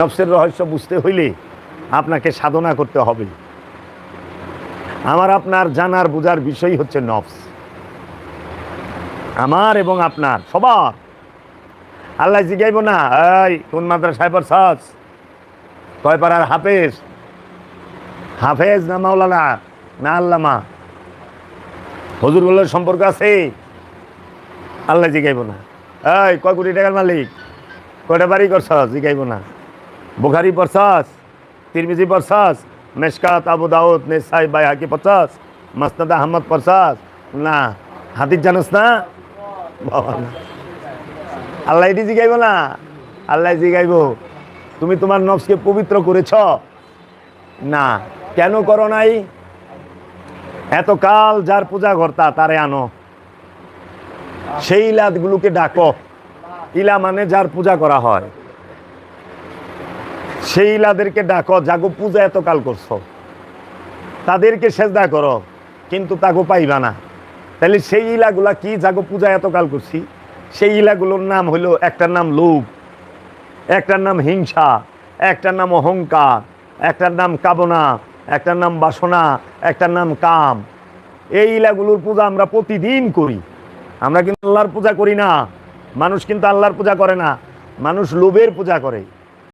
নফসের রহস্য বুঝতে হইলে আপনাকে সাধনা করতে হবে। আমার আপনার জানার বোঝার বিষয় হচ্ছে নফস। আমার এবং আপনার, সবার। আল্লাহ জিগাইব না, এই, কোন মাদ্রাসায় পড়ছস? কয় পাড়ার হাফেজ? হাফেজ না মাওলানা? না আল্লামা? হজুরগুলোর সম্পর্ক আছে? আল্লাহ জিগাইব না। এই, কয় কোটি টাকার মালিক? কয়টা বাড়ি করছস? জিগাইব না। বুখারি পড়ছস তিরমিজি পড়ছস মেশকাত আবু দাউদ নেসাই বাই হাকি পড়ছস মাসনাদ আহমদ পড়ছস না হাতির জানোস না আল্লাহ এটি জিগাইব না আল্লাহ জিগাইব তুমি তোমার নফসকে পবিত্র করেছ? না। কেন করো নাই? এতকাল যার পূজা কর্তা তারে আনো। সেই ইলাদগুলোকে ডাকো। ইলা মানে যার পূজা করা হয়। সেই ইলাদেরকে ডাকো, জাগো, পূজা এতকাল করছ। তাদেরকে সেজদা করো, কিন্তু তাগো পাইবা না। তাহলে সেই ইলাগুলা কি জাগো, পূজা এতকাল করছি? সেই ইলাগুলোর নাম হলো একটার নাম লোভ, একটার নাম হিংসা, একটার নাম অহংকার, একটার নাম কাবনা একটার নাম বাসনা, একটার নাম কাম। এই ইলাগুলোর পূজা আমরা প্রতিদিন করি। আমরা কিন্তু আল্লাহর পূজা করি না। মানুষ কিন্তু আল্লাহর পূজা করে না। মানুষ লোভের পূজা করে।